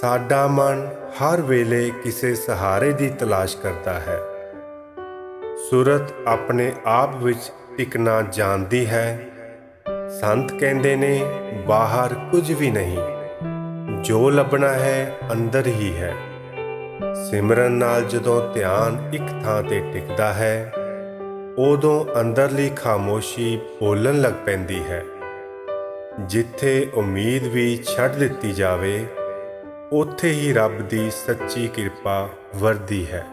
ਸਾਡਾ ਮਨ ਹਰ ਵੇਲੇ ਕਿਸੇ ਸਹਾਰੇ ਦੀ ਤਲਾਸ਼ ਕਰਦਾ ਹੈ। ਸੂਰਤ ਆਪਣੇ ਆਪ ਵਿੱਚ ਟਿਕਣਾ ਜਾਣਦੀ ਹੈ। ਸੰਤ ਕਹਿੰਦੇ ਨੇ, ਬਾਹਰ ਕੁਝ ਵੀ ਨਹੀਂ। ਜੋ ਲੱਭਣਾ ਹੈ, ਅੰਦਰ ਹੀ ਹੈ। ਸਿਮਰਨ ਨਾਲ ਜਦੋਂ ਧਿਆਨ ਇੱਕ ਥਾਂ ਤੇ ਟਿਕਦਾ ਹੈ, ਉਦੋਂ ਅੰਦਰਲੀ ਖਾਮੋਸ਼ੀ ਬੋਲਣ ਲੱਗ ਪੈਂਦੀ ਹੈ। ਜਿੱਥੇ ਉਮੀਦ ਵੀ ਛੱਡ ਦਿੱਤੀ ਜਾਵੇ ਉੱਥੇ ਹੀ ਰੱਬ ਦੀ ਸੱਚੀ ਕਿਰਪਾ ਵਰਦੀ ਹੈ।